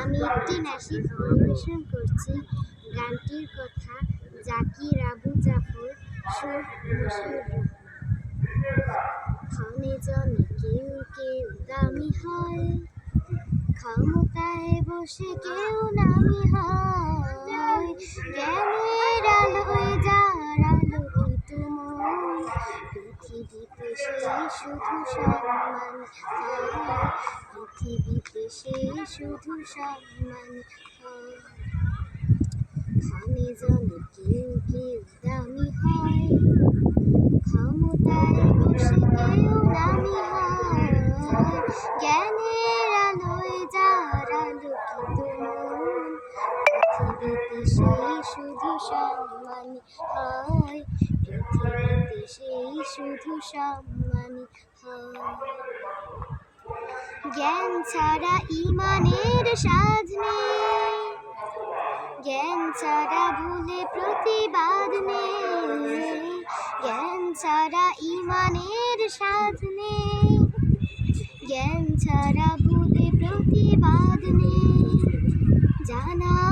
আমি একটি নাসিদ পরিবেশন করছি। গানটির কথা জাকির আবু জাফর সুর জনে কেউ কেউ দামি হয় ক্ষমতায় বসে কেউ নামি হয়। জ্ঞানের আলোয় যার পৃথিবীতে সেই শুধু সম্মান, পৃথিবীতে সেই শুধু সম্মান। হয় ক্ষণে জনে কেউ কেউ দামি হয়। সেই শুধু সম্মানী হয়। সেই শুধু সম্মানী হয়। জ্ঞান ছাড়া ইমানের সাধ নেই। জ্ঞান ছাড়া ভুলে প্রতিবাদ নেই। জ্ঞান ছাড়া ইমানের সাধ নেই। জ্ঞান ছাড়া ভুলে প্রতিবাদ নেই। জানা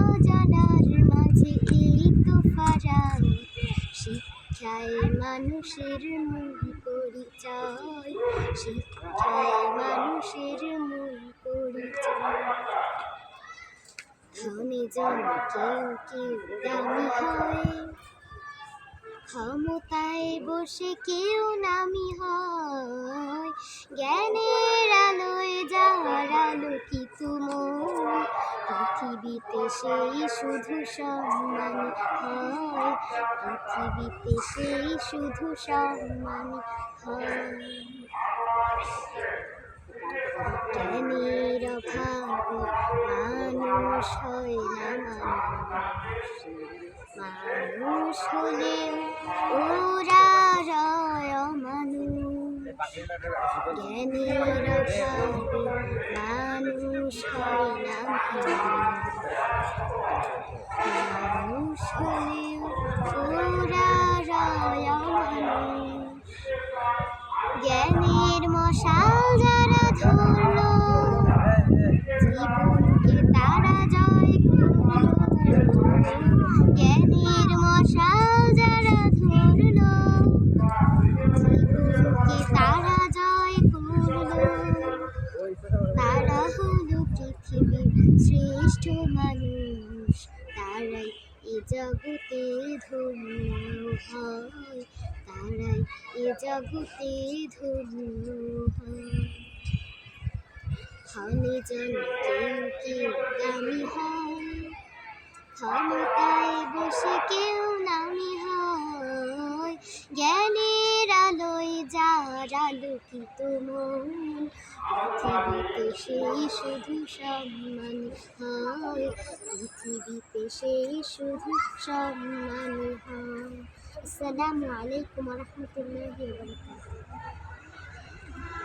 শিক্ষায় মানুষের মূল পরিচয়। শিক্ষায় মানুষের মূল পরিচয়। ধনে জনে কেউ কেউ দামি হয়। ক্ষমতায় বসে কেউ নামি হয়। জ্ঞানের আলোয় যার আলোকিত মন পৃথিবীতে সেই শুধু সম্মান হয়। পৃথিবীতে সেই শুধু সম্মান হয়। জ্ঞানের অভাবে মানুষ হয় না মানুষ। মানুষ হলে ওরা রয় অমানুষ জ্ঞানের অভাবে মানুষ হয় জ্ঞানের মশাল যারা ধরল শ্রেষ্ঠ মানুষ, তারাই এ জগতে ধন্য হয়, তারাই এ জগতে ধন্য হয়। ক্ষণে যেন কেউ কেউ দামি হয় ক্ষমতায় আলোকিত মন, পৃথিবীতে সেই শুধু সম্মান হয়, পৃথিবীতে সেই শুধু সম্মান হয়। আসসালামু আলাইকুম রহমতুল্লাহ